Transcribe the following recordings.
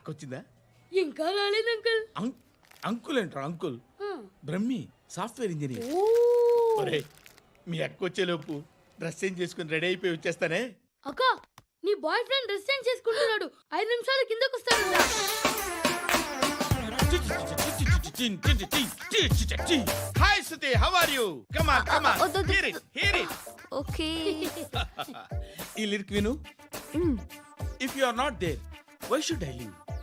అక్కొచ్చిందా ఇంకా రాలేదు అంకుల్. అం- అంకుల్ ఏంట్రా అంకుల్. Brahmi software engineer. ఒరే మీ అక్క వచ్చేలోపు డ్రెస్ చేంజ్ చేసుకుని రెడీ అయిపోయి వచ్చేస్తానే. అక్క నీ బాయ్ ఫ్రెండ్ డ్రెస్ చేంజ్ చేసుకుంటున్నాడు. ఐదు నిమిషాలు కిందకు వస్తాడు hi Shruti how are you come on come on వద్దు, వద్దు. Hear it hear it okay. ఈ లిరిక్ విను. If you are not there why should I live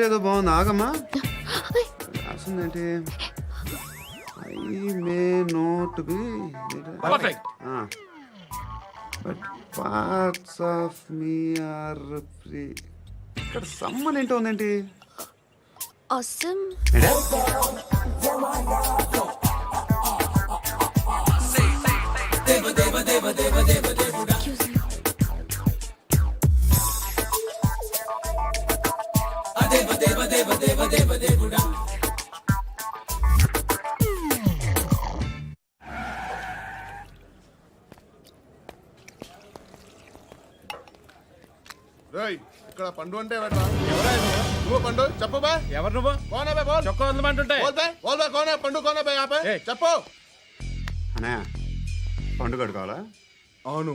ఏదో బాగుంది. ఆగమ్మా. రాసిందేంటి? I may not be perfect but parts of me are free ఇక్కడ సమ్మన్ ఏంటో ఉందేంటి? అసమ్ రేయ్ ఇక్కడ పండు అంటే ఎవరా నువ్వు పండు? చెప్పు బా. ఎవరు నువ్వు? కోనా బే బోల్. చొక్కా వదలమంటుంటే బోల్ బే బోల్ బే కోనా పండు కోనా బే ఆపే. చెప్పు. అన్నయ్య పండుగ కావాలా? అవును.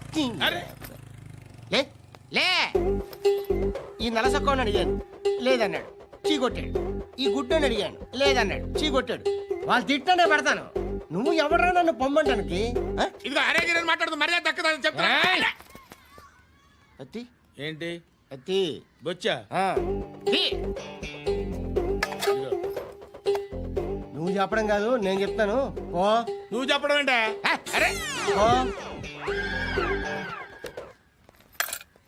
లే లే. ఈ నలసక్కని అడిగాను. లేదన్నాడు. చీ కొట్టాడు ఈ గుడ్డని అడిగాను. లేదన్నాడు. చీ కొట్టాడు వాళ్ళు తిట్టానే పెడతాను. నువ్వు ఎవడరా నన్ను పొమ్మంటానికి? మర్యాద దక్కదని చెప్తా అత్తి. ఏంటి? అత్తి. బొచ్చా. నువ్వు చెప్పడం కాదు నేను చెప్తాను. ఓ నువ్వు చెప్పడం ఏంటే? హ, అరే. ఓ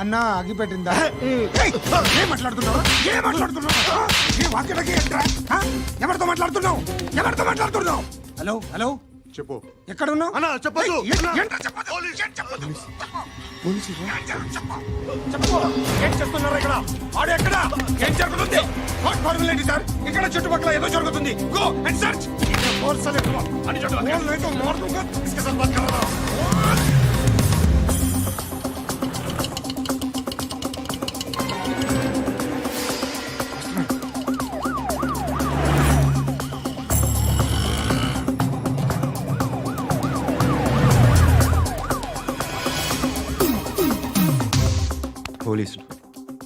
అన్నా అగిపెట్టిందా ఏం మాట్లాడుతున్నావు? ఏం మాట్లాడుతున్నావు? ఈ వాక్యలకి ఏంట్రా? ఆ? ఎవరితో మాట్లాడుతున్నావు? ఎవరితో మాట్లాడుతున్నావు? Hello hello? చెప్పు. ఎక్కడ ఉన్నావు అన్నా. చెప్పు. ఏం చేస్తున్నారు ఇక్కడ? ఆడు ఎక్కడ? ఏం జరుగుతుంది? వాట్ ఫార్మల్ ఏంటి సార్? ఇక్కడ చుట్టుపక్కల ఏదో జరుగుతుంది. గో అండ్ సర్చ్ ఫోర్స్ అని పోలీసులు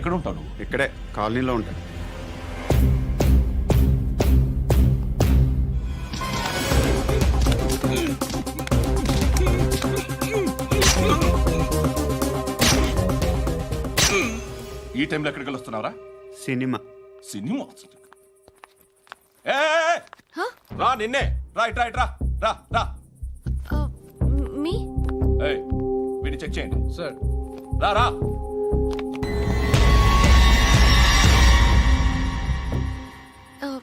ఎక్కడ ఉంటావు నువ్వు? ఇక్కడే కాలనీలో ఉంటాడు ఈ టైంలో ఎక్కడికి వస్తున్నావురా? సినిమా. సినిమా? ఏయ్! రా నిన్నే. రా ఇట్ రా ఇట్ రా. రా రా. మీ? ఏయ్ వీడిని చెక్ చేయండి. సార్. రా రా.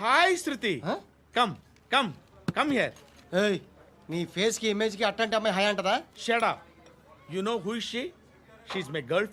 hi Shruti? Come come come here ఏయ్ నీ ఫేస్కి ఇమేజ్కి అట్టంటే అమ్మాయి hi అంటదా? Shut up you know who is she she is my girl